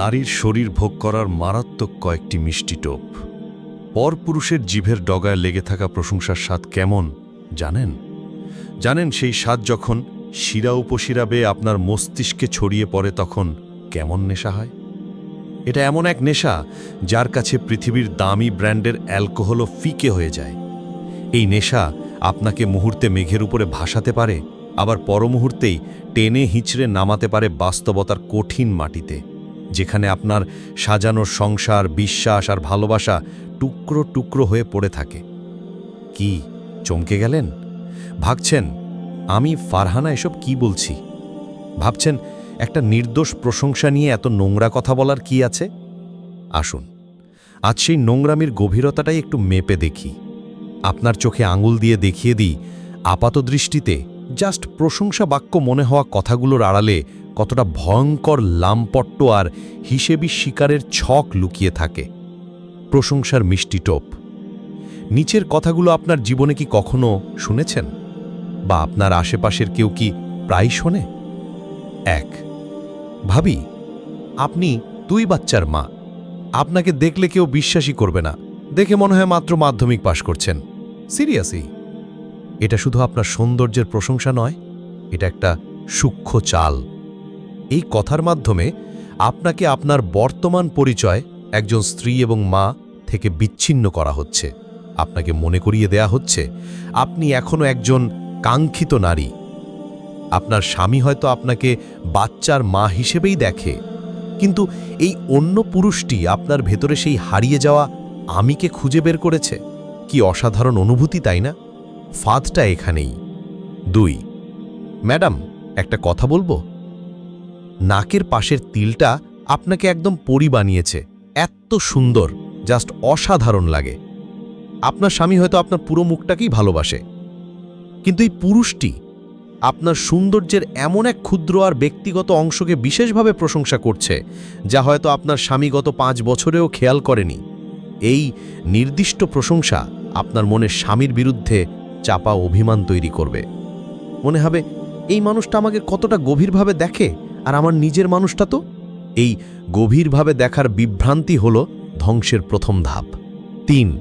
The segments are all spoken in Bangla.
নারীর শরীর ভোগ করার মারাত্মক কয়েকটি মিষ্টি টোপ। পরপুরুষের জিভের ডগায় লেগে থাকা প্রশংসার স্বাদ কেমন, জানেন? জানেন সেই স্বাদ যখন শিরা উপশিরা বেয়ে আপনার মস্তিষ্কে ছড়িয়ে পড়ে তখন কেমন নেশা হয়? এটা এমন এক নেশা যার কাছে পৃথিবীর দামি ব্র্যান্ডের অ্যালকোহলও ফিকে হয়ে যায়। এই নেশা আপনাকে মুহূর্তে মেঘের উপরে ভাসাতে পারে, আবার পরমুহূর্তেই টেনে হিঁচড়ে নামাতে পারে বাস্তবতার কঠিন মাটিতে। যেখানে আপনার সাজানোর সংসার, বিশ্বাস আর ভালোবাসা টুকরো টুকরো হয়ে পড়ে থাকে। কি, চমকে গেলেন? ভাবছেন, আমি ফারহানা এসব কি বলছি? ভাবছেন, একটা নির্দোষ প্রশংসা নিয়ে এত নোংরা কথা বলার কি আছে? আসুন, আজ সেই নোংরামির গভীরতাটাই একটু মেপে দেখি। আপনার চোখে আঙুল দিয়ে দেখিয়ে দিই আপাত দৃষ্টিতে জাস্ট প্রশংসা বাক্য মনে হওয়া কথাগুলোর আড়ালে কতটা ভয়ঙ্কর লামপট্ট আর হিসেবি শিকারের ছক লুকিয়ে থাকে। প্রশংসার মিষ্টি টোপ। নিচের কথাগুলো আপনার জীবনে কি কখনো শুনেছেন? বা আপনার আশেপাশের কেউ কি প্রায় শোনে? এক, ভাবি, আপনি দুই বাচ্চার মা। আপনাকে দেখলে কেউ বিশ্বাসই করবে না। দেখে মনে হয় মাত্র মাধ্যমিক পাশ করছেন। সিরিয়াসই এটা শুধু আপনার সৌন্দর্যের প্রশংসা নয়, এটা একটা সূক্ষ্ম চাল। এই কথার মাধ্যমে আপনাকে আপনার বর্তমান পরিচয় একজন স্ত্রী এবং মা থেকে বিচ্ছিন্ন করা হচ্ছে। আপনাকে মনে করিয়ে দেয়া হচ্ছে, আপনি এখনও একজন কাঙ্ক্ষিত নারী। আপনার স্বামী হয়তো আপনাকে বাচ্চার মা হিসেবেই দেখে, কিন্তু এই অন্য পুরুষটি আপনার ভেতরে সেই হারিয়ে যাওয়া আমিকে খুঁজে বের করেছে। কি অসাধারণ অনুভূতি, তাই না? ফাঁদটা এখানেই। দুই, ম্যাডাম, একটা কথা বলব? নাকের পাশের তিলটা আপনাকে একদম পরি বানিয়েছে। এত সুন্দর, জাস্ট অসাধারণ লাগে। আপনার স্বামী হয়তো আপনার পুরো মুখটাকেই ভালোবাসে। কিন্তু এই পুরুষটি আপনার সৌন্দর্যের এমন এক ক্ষুদ্র আর ব্যক্তিগত অংশকে বিশেষভাবে প্রশংসা করছে, যা হয়তো আপনার স্বামী গত পাঁচ বছরেও খেয়াল করেনি। এই নির্দিষ্ট প্রশংসা আপনার মনে স্বামীর বিরুদ্ধে চাপা অভিমান তৈরি করবে। মনে হবে, এই মানুষটা আমাকে কতটা গভীরভাবে দেখে? আর আমার নিজের মানুষটা তো? এই গভীরভাবে দেখার বিভ্রান্তি হল ধ্বংসের প্রথম ধাপ। তিন,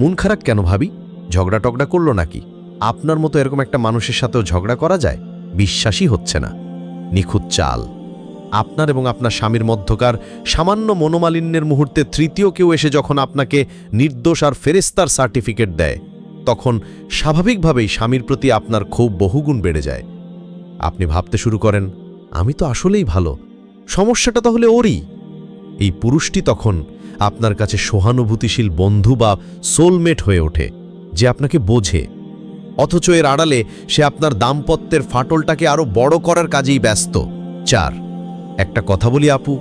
মন খারাপ কেন ভাবি? ঝগড়া টগড়া করল নাকি? আপনার মতো এরকম একটা মানুষের সাথেও ঝগড়া করা যায়? বিশ্বাসই হচ্ছে না। নিখুঁত চাল। আপনার এবং আপনার স্বামীর মধ্যকার সামান্য মনোমালিন্যের মুহূর্তে তৃতীয় কেউ এসে যখন আপনাকে নির্দোষ আর ফেরেস্তার সার্টিফিকেট দেয়, তখন স্বাভাবিকভাবেই স্বামীর প্রতি আপনার খুব বহুগুণ বেড়ে যায়। আপনি ভাবতে শুরু করেন আমি তো আসলেই ভালো। সমস্যাটা তাহলে ওরই। এই পুরুষটি তখন আপনার কাছে সহানুভূতিশীল বন্ধু বা সোলমেট হয়ে ওঠে, যে আপনাকে বোঝে। অথচ এর আড়ালে সে আপনার দাম্পত্যের ফাটলটাকে আরও বড় করার কাজেই ব্যস্ত। চার, একটা কথা বলি আপু,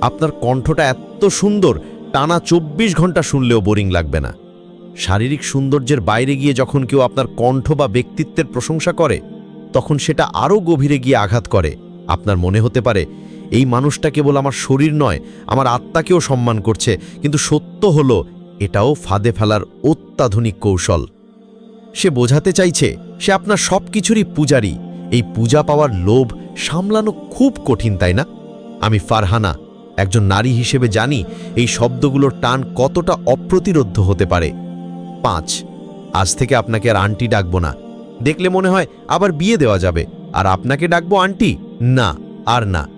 আপনার কণ্ঠটা এত সুন্দর, টানা চব্বিশ ঘণ্টা শুনলেও বোরিং লাগবে না। শারীরিক সৌন্দর্যের বাইরে গিয়ে যখন কেউ আপনার কণ্ঠ বা ব্যক্তিত্বের প্রশংসা করে, তখন সেটা আরও গভীরে গিয়ে আঘাত করে। আপনার মনে হতে পারে, এই মানুষটা কেবল আমার শরীর নয়, আমার আত্মাকেও সম্মান করছে, কিন্তু সত্য হলো, এটাও ফাঁদে ফেলার অত্যাধুনিক কৌশল। সে বোঝাতে চাইছে, সে আপনার সব কিছুরই পূজারি, এই পূজা পাওয়ার লোভ সামলানো খুব কঠিন, তাই না? আমি ফারহানা, একজন নারী হিসেবে জানি, এই শব্দগুলোর টান কতটা অপ্রতিরোধ্য হতে পারে। পাঁচ, আজ থেকে আপনাকে আর আন্টি ডাকবো না। দেখলে মনে হয় আবার বিয়ে দেওয়া যাবে, আর আপনাকে ডাকবো আন্টি। না, আর না।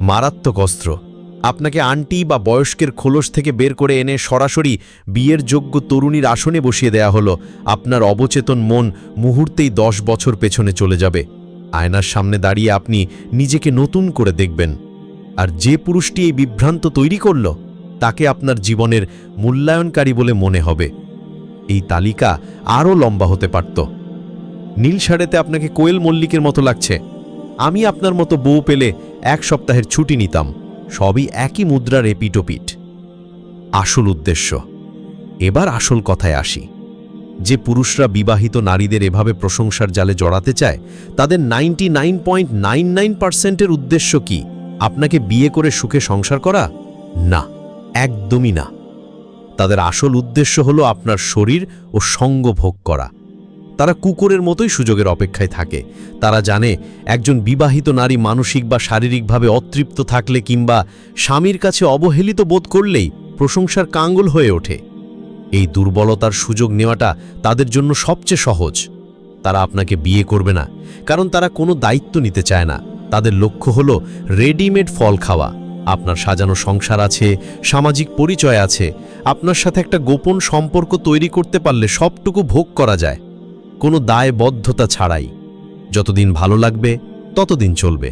মারাত্মক অস্ত্র। আপনাকে আন্টি বা বয়স্কের খোলস থেকে বের করে এনে সরাসরি বিয়ের যোগ্য তরুণীর আসনে বসিয়ে দেয়া হলো। আপনার অবচেতন মন মুহূর্তেই দশ বছর পেছনে চলে যাবে। আয়নার সামনে দাঁড়িয়ে আপনি নিজেকে নতুন করে দেখবেন। আর যে পুরুষটি এই বিভ্রান্ত তৈরি করল, তাকে আপনার জীবনের মূল্যায়নকারী বলে মনে হবে। এই তালিকা আরও লম্বা হতে পারত। নীল শাড়িতে আপনাকে কোয়েল মল্লিকের মতো লাগছে। আমি আপনার মতো বউ পেলে এক সপ্তাহের ছুটি নিতাম। সবই একই মুদ্রার এপিটোপিট। আসল উদ্দেশ্য। এবার আসল কথায় আসি। যে পুরুষরা বিবাহিত নারীদের এভাবে প্রশংসার জালে জড়াতে চায়, তাদের ninety nine point nine nine পার্সেন্টের উদ্দেশ্য কি? আপনাকে বিয়ে করে সুখে সংসার করা? না, একদমই না। তাদের আসল উদ্দেশ্য হলো আপনার শরীর ও সঙ্গ ভোগ করা। তারা কুকুরের মতোই সুযোগের অপেক্ষায় থাকে। তারা জানে, একজন বিবাহিত নারী মানসিক বা শারীরিকভাবে অতৃপ্ত থাকলে কিংবা স্বামীর কাছে অবহেলিত বোধ করলেই প্রশংসার কাঙ্গুল হয়ে ওঠে। এই দুর্বলতার সুযোগ নেওয়াটা তাদের জন্য সবচেয়ে সহজ। তারা আপনাকে বিয়ে করবে না, কারণ তারা কোনো দায়িত্ব নিতে চায় না। তাদের লক্ষ্য হল রেডিমেড ফল খাওয়া। আপনার সাজানো সংসার আছে, সামাজিক পরিচয় আছে। আপনার সাথে একটা গোপন সম্পর্ক তৈরি করতে পারলে সবটুকু ভোগ করা যায়। কোনো দায়বদ্ধতা ছাড়াই। যতদিন ভালো লাগবে, ততদিন চলবে।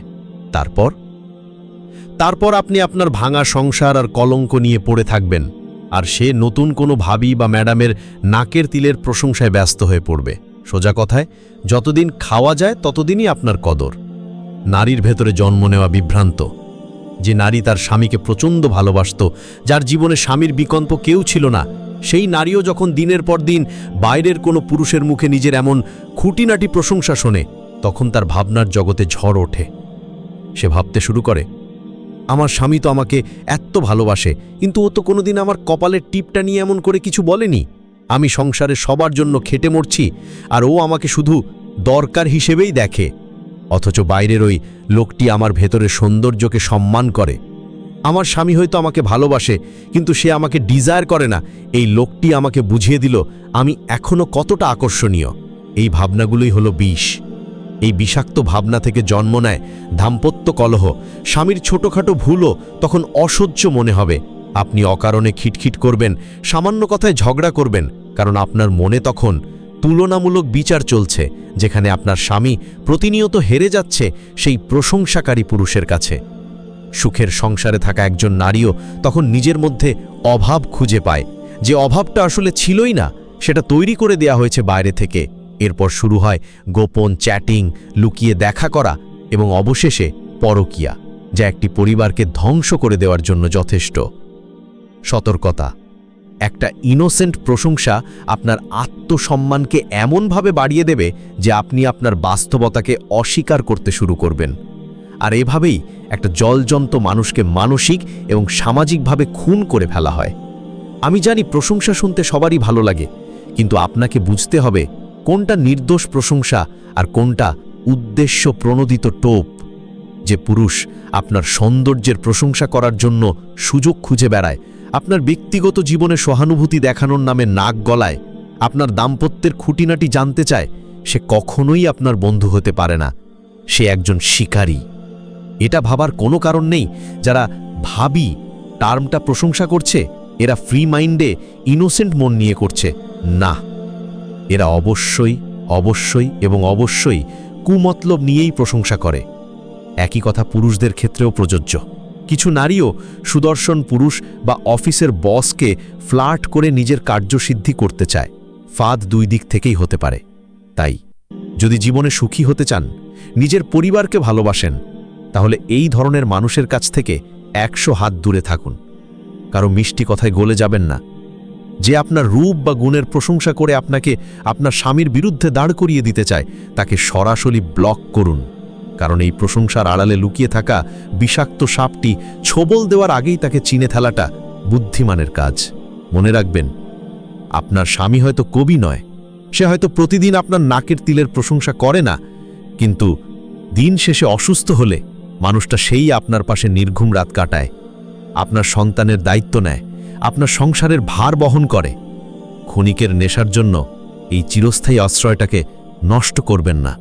তারপর? তারপর আপনি আপনার ভাঙা সংসার আর কলঙ্ক নিয়ে পড়ে থাকবেন, আর সে নতুন কোনো ভাবি বা ম্যাডামের নাকের তিলের প্রশংসায় ব্যস্ত হয়ে পড়বে। সোজা কথায়, যতদিন খাওয়া যায়, ততদিনই আপনার কদর। নারীর ভেতরে জন্ম নেওয়া বিভ্রান্ত। যে নারী তার স্বামীকে প্রচণ্ড ভালোবাসত, যার জীবনে স্বামীর বিকল্প কেউ ছিল না সেই নারীও যখন দিনের পর দিন বাইরের কোনো পুরুষের মুখে নিজের এমন খুঁটিনাটি প্রশংসা শোনে, তখন তার ভাবনার জগতে ঝড় ওঠে। সে ভাবতে শুরু করে, আমার স্বামী তো আমাকে এত ভালোবাসে, কিন্তু ও তো কোনোদিন আমার কপালের টিপটা নিয়ে এমন করে কিছু বলেনি। আমি সংসারে সবার জন্য খেটে মরছি, আর ও আমাকে শুধু দরকার হিসেবেই দেখে, অথচ বাইরের ওই লোকটি আমার ভেতরের সৌন্দর্যকে সম্মান করে। আমার স্বামী হয়তো আমাকে ভালোবাসে, কিন্তু সে আমাকে ডিজায়ার করে না। এই লোকটি আমাকে বুঝিয়ে দিল, আমি এখনও কতটা আকর্ষণীয়। এই ভাবনাগুলোই হলো বিষ। এই বিষাক্ত ভাবনা থেকে জন্ম নেয় দাম্পত্য কলহ। স্বামীর ছোটখাটো ভুলও তখন অসহ্য মনে হবে। আপনি অকারণে খিটখিট করবেন, সামান্য কথায় ঝগড়া করবেন, কারণ আপনার মনে তখন তুলনামূলক বিচার চলছে, যেখানে আপনার স্বামী প্রতিনিয়ত হেরে যাচ্ছে সেই প্রশংসাকারী পুরুষের কাছে। সুখের সংসারে থাকা একজন নারীও তখন নিজের মধ্যে অভাব খুঁজে পায়। যে অভাবটা আসলে ছিলই না, সেটা তৈরি করে দেয়া হয়েছে বাইরে থেকে। এরপর শুরু হয় গোপন চ্যাটিং, লুকিয়ে দেখা করা এবং অবশেষে পরকিয়া, যা একটি পরিবারকে ধ্বংস করে দেওয়ার জন্য যথেষ্ট। সতর্কতা, একটা ইনোসেন্ট প্রশংসা আপনার আত্মসম্মানকে এমনভাবে বাড়িয়ে দেবে যে আপনি আপনার বাস্তবতাকে অস্বীকার করতে শুরু করবেন। আর এভাবেই একটা জলজন্ত মানুষকে মানসিক এবং সামাজিকভাবে খুন করে ফেলা হয়। আমি জানি প্রশংসা শুনতে সবারই ভালো লাগে, কিন্তু আপনাকে বুঝতে হবে কোনটা নির্দোষ প্রশংসা আর কোনটা উদ্দেশ্য প্রণোদিত টোপ, যে পুরুষ আপনার সৌন্দর্যের প্রশংসা করার জন্য সুযোগ খুঁজে বেড়ায়, আপনার ব্যক্তিগত জীবনে সহানুভূতি দেখানোর নামে নাক গলায়, আপনার দাম্পত্যের খুঁটিনাটি জানতে চায়, সে কখনোই আপনার বন্ধু হতে পারে না, সে একজন শিকারী। এটা ভাবার কোনো কারণ নেই। যারা ভাবি, টার্মটা প্রশংসা করছে, এরা ফ্রি মাইন্ডে ইনোসেন্ট মন নিয়ে করছে। না, এরা অবশ্যই অবশ্যই এবং অবশ্যই কুমতলব নিয়েই প্রশংসা করে। একই কথা পুরুষদের ক্ষেত্রেও প্রযোজ্য। কিছু নারীও সুদর্শন পুরুষ বা অফিসের বসকে ফ্লার্ট করে নিজের কার্যসিদ্ধি করতে চায়। ফাঁদ দুই দিক থেকেই হতে পারে। তাই, যদি জীবনে সুখী হতে চান, নিজের পরিবারকে ভালোবাসেন তাহলে এই ধরনের মানুষের কাছ থেকে একশো হাত দূরে থাকুন। কারও মিষ্টি কথায় গলে যাবেন না। যে আপনার রূপ বা গুণের প্রশংসা করে আপনাকে আপনার স্বামীর বিরুদ্ধে দাঁড় করিয়ে দিতে চায়, তাকে সরাসরি ব্লক করুন। কারণ এই প্রশংসার আড়ালে লুকিয়ে থাকা বিষাক্ত সাপটি ছোবল দেওয়ার আগেই তাকে চিনে ফেলাটা বুদ্ধিমানের কাজ। মনে রাখবেন, আপনার স্বামী হয়তো কবি নয়, সে হয়তো প্রতিদিন আপনার নাকের তিলের প্রশংসা করে না, কিন্তু দিন শেষে অসুস্থ হলে মানুষটা সেই আপনার পাশে নির্ঘুম রাত কাটায়। আপনার সন্তানের দায়িত্ব নেয়, আপনার সংসারের ভার বহন করে। ক্ষণিকের নেশার জন্য এই চিরস্থায়ী আশ্রয়টাকে নষ্ট করবেন না।